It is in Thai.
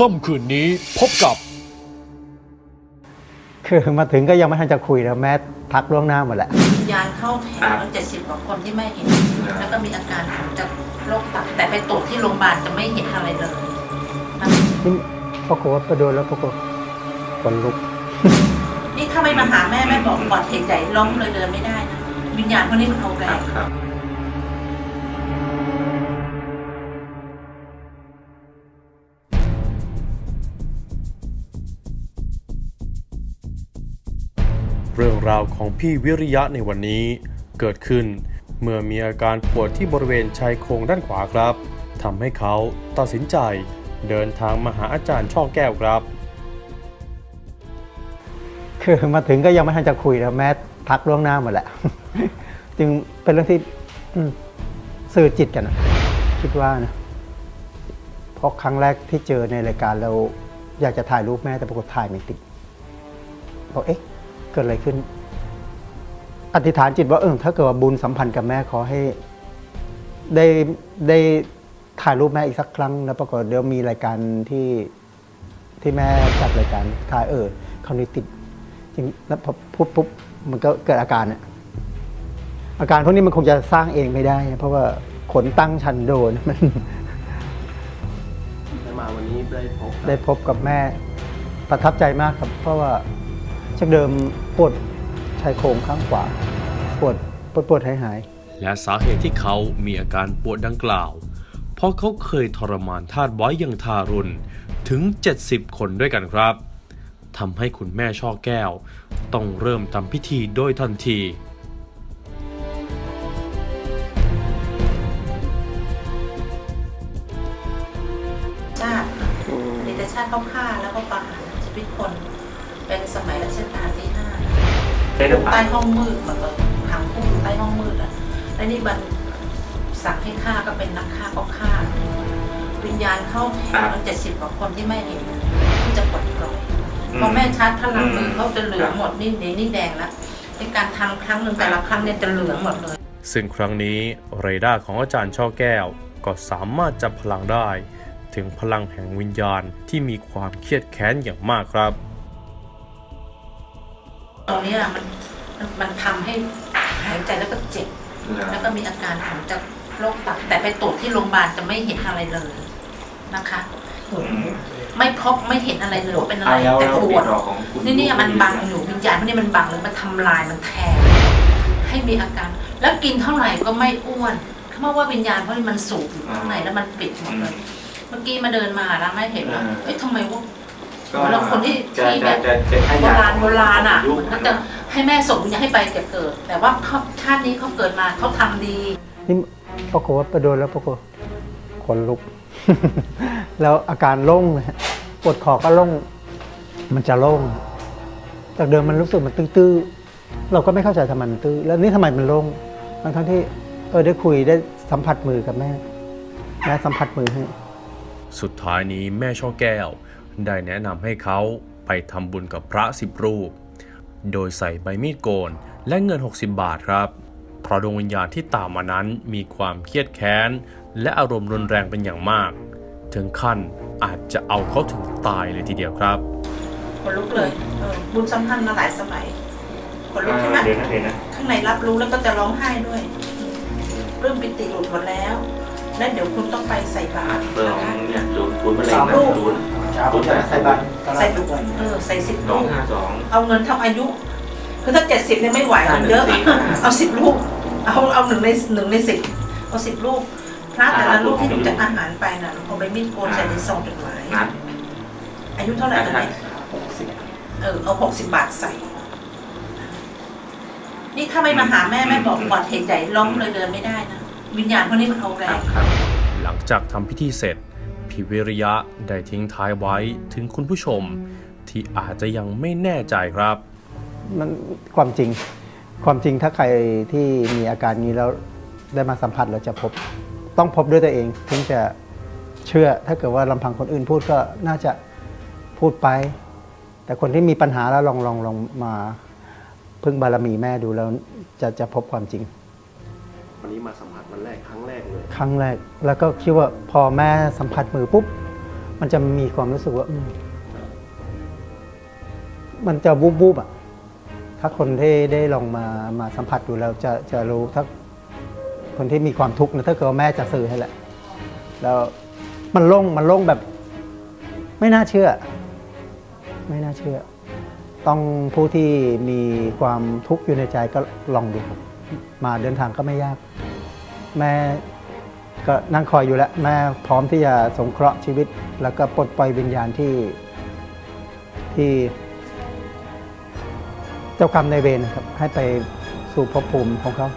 ค่ำคืนนี้พบกับ คือมาถึงก็ยังไม่ทันจะคุยแล้วแม่ทักล่วงหน้าหมดแหละ วิญญาณเข้าแถวเจ็ดสิบกว่าคนที่ไม่เห็น แล้วก็มีอาการของจากโรคตับแต่ไปตรวจที่โรงพยาบาลจะไม่เห็นอะไรเลยนะนี่ปรากฏว่าไปโดนแล้วปรากฏขนลุกนี่ถ้าไม่มาหาแม่แม่บอกปอดเหตุใหญ่ล้มเลยเดินไม่ได้นะวิญญาณพวกนี้มันเอาแรงครับ เรื่องราวของพี่วิริยะในวันนี้เกิดขึ้น เมื่อมีอาการปวดที่บริเวณชายโครงด้านขวาครับทำให้เขาตัดสินใจเดินทางมาหาอาจารย์ช่อแก้วครับ คือมาถึงก็ยังไม่ทันจะคุยแล้วแม่ทักล่วงหน้าหมดแหละ จึงเป็นเรื่องที่สื่อจิตกันนะคิดว่านะเพราะครั้งแรกที่เจอในรายการเราอยากจะถ่ายรูปแม่แต่ปรากฏถ่ายไม่ติดบอกเอ๊ะ เกิดอะไรขึ้น อธิษฐานจิตว่าเออถ้าเกิดว่าบุญสัมพันธ์กับแม่ขอให้ ได้ได้ถ่ายรูปแม่อีกสักครั้ง แล้วปรากฏเดี๋ยวมีรายการที่ที่แม่จัดรายการถ่ายเออคราวนี้ติดจริงแล้วพอพูดปุ๊บมันก็เกิดอาการเนี่ยอาการพวกนี้มันคงจะสร้างเองไม่ได้ เพราะว่าขนตั้งชันโดนมันได้มาวันนี้ได้พบได้พบกับแม่ประทับใจมากครับ เพราะว่า จากเดิมปวดชายโครงข้างขวา ปวดปวดปวดหายหายและสาเหตุที่เขามีอาการปวดดังกล่าว เพราะเขาเคยทรมานทาสไว้อย่างทารุณถึง 70 คนด้วยกันครับทำให้คุณแม่ช่อแก้ว ต้องเริ่มทำพิธีโดยทันทีชาติอดีตชาติเขาฆ่าแล้วก็ประหารชีวิตคน เป็นสมัยรัชกาลที่ห้าได้หรือเปล่าใต้ห้องมืดหมดเลยขังคุกอยู่ใต้ห้องมืดอะแล้วนี่บันสั่งให้ฆ่าก็เป็นนักฆ่าก็ฆ่า วิญญาณเข้าแถวเจ็ดสิบกว่าคนที่ไม่เห็นที่จะปลดปล่อยพอแม่ชัดพลังมือเขาจะเหลืองหมดนี่นี่นี่แดงแล้วในการทำครั้งหนึ่งแต่ละครั้งเนี่ยจะเหลืองหมดเลย ซึ่งครั้งนี้เรดาร์ของอาจารย์ช่อแก้ว ก็สามารถจับพลังได้ ถึงพลังแห่งวิญญาณที่มีความเครียดแค้นอย่างมากครับ ตรงนี้อะมันมันมันทำให้หายใจแล้วก็เจ็บ แล้วก็มีอาการของจากโรคตับแต่ไปตรวจที่โรงพยาบาลจะไม่เห็นอะไรเลยนะคะ ไม่พบไม่เห็นอะไรเลยว่าเป็นอะไรแล้วแต่แล้วปติวดดต่อของคุณนี่เนี่ยมันบังอยู่วิญญาณพวกนี้มันบังเลยมันทำลายมันแทงให้มีอาการ แล้วกินเท่าไหร่ก็ไม่อ้วนเขาบอกว่าวิญญาณเพราะมันสูบอยู่ข้างในแล้วมันปิดหมดเลย เมื่อกี้มาเดินมาแล้วไม่เห็นว่าเอ้ยทำไมว่าก็ แล้วคนที่จะที่แบบจะจะให้โบยราณโบราณอะยุคมันก็จะให้แม่ส่งอย่าให้ไปแต่เกิด แต่ว่าเขาชาตินี้เขาเกิดมาเขาทำดีนี่ปรากฏว่าไปโดนแล้วปรากฏขนลุก แล้วอาการโล่งเลยฮะปวดคอก็โล่งมันจะโล่งจากเดิมมันรู้สึกมันตื้อๆเราก็ไม่เข้าใจทำไมมันตื้อแล้วนี่ทำไมมันโล่งทั้งทั้งๆที่เออได้คุยได้สัมผัสมือกับแม่แม่สัมผัสมือให้สุดท้ายนี้แม่ช่อแก้ว ได้แนะนำให้เขาไปทำบุญกับพระสิบรูป โดยใส่ใบมีดโกนและเงิน 60 บาทครับ เพราะดวงวิญญาณที่ตามมานั้นมีความเครียดแค้น และอารมณ์รุนแรงเป็นอย่างมาก ถึงขั้นอาจจะเอาเขาถึงตายเลยทีเดียวครับคนลุกเลยเออบุญสัมพันธ์มาหลายสมัยคนลุกใช่ไหมเดี๋ยวนะเดี๋ยวนะข้างในรับรู้แล้วก็จะร้องไห้ด้วยเริ่มปิติหลุดหมดแล้ว และเดี๋ยวคุณต้องไปใส่บาตรเบอร์นะของคะเนี่ยศูนย์ศูนย์มะเร็งสามนะลูกศู นย์ผมจะใส่บาตรใส่เออใส่สิบสอลูงกห้าสองเอาเงินเท่าอายุ คือถ้าเจ็ดสิบเนี่ยไม่ไหวมันเยอะสี่เอาสิบลูก เอาเอาหนึ่งในหนึ่งในสิบเอาสิบลูก พระแต่ละลูกที่หนูจะอาหารไปน่ะเอาไปมีดโกนใส่ในซองจดหมายนัดอายุเท่าไหร่นัดตอนนัดนี้หกสิบเออเอาหกสิบบาทใส่ นี่ถ้าไม่มาหาแม่แม่บอกปอดเหตุใหญ่ล้มเลยเดินไม่ได้นะ วิญญาณพวกนี้มันเอาแรครับงครับ หลังจากทำพิธีเสร็จ พี่วิริยะได้ทิ้งท้ายไว้ถึงคุณผู้ชม ที่อาจจะยังไม่แน่ใจครับ มันความจริง ความจริงถ้าใครที่มีอาการนี้แล้วได้มาสัมผัสแล้วจะพบ ต้องพบด้วยตัวเอง ถึงจะเชื่อถ้าเกิดว่าลำพังคนอื่นพูดก็น่าจะพูดไป แต่คนที่มีปัญหาแล้วลองลองลองมาพึ่งบารมีแม่ดูแล้วจะจะพบความจริง นี้มาสัมผัสวันแรกครั้งแรกเลยครั้งแรก แล้วก็คิดว่าพอแม่สัมผัสมือปุ๊บ มันจะมีความรู้สึกว่าอืมมันจะบูบบูบๆอะ ถ้าคนที่ได้ลองมามาสัมผัสดูแล้วจะจะรู้ถ้าคนที่มีความทุกข์นะถ้าเกิดว่าแม่จะสื่อให้แหละ แล้วมันโล่งมันโล่งแบบ ไม่น่าเชื่อ ไม่น่าเชื่อ ต้องผู้ที่มีความทุกข์อยู่ในใจก็ลองดูครับ มาเดินทางก็ไม่ยาก แม่ก็นั่งคอยอยู่แล้วแม่พร้อมที่จะสงเคราะห์ชีวิต แล้วก็ปลดปล่อยวิญญาณที่ที่เจ้ากรรมในเวรนะครับ ให้ไปสู่ภพภูมิของเขา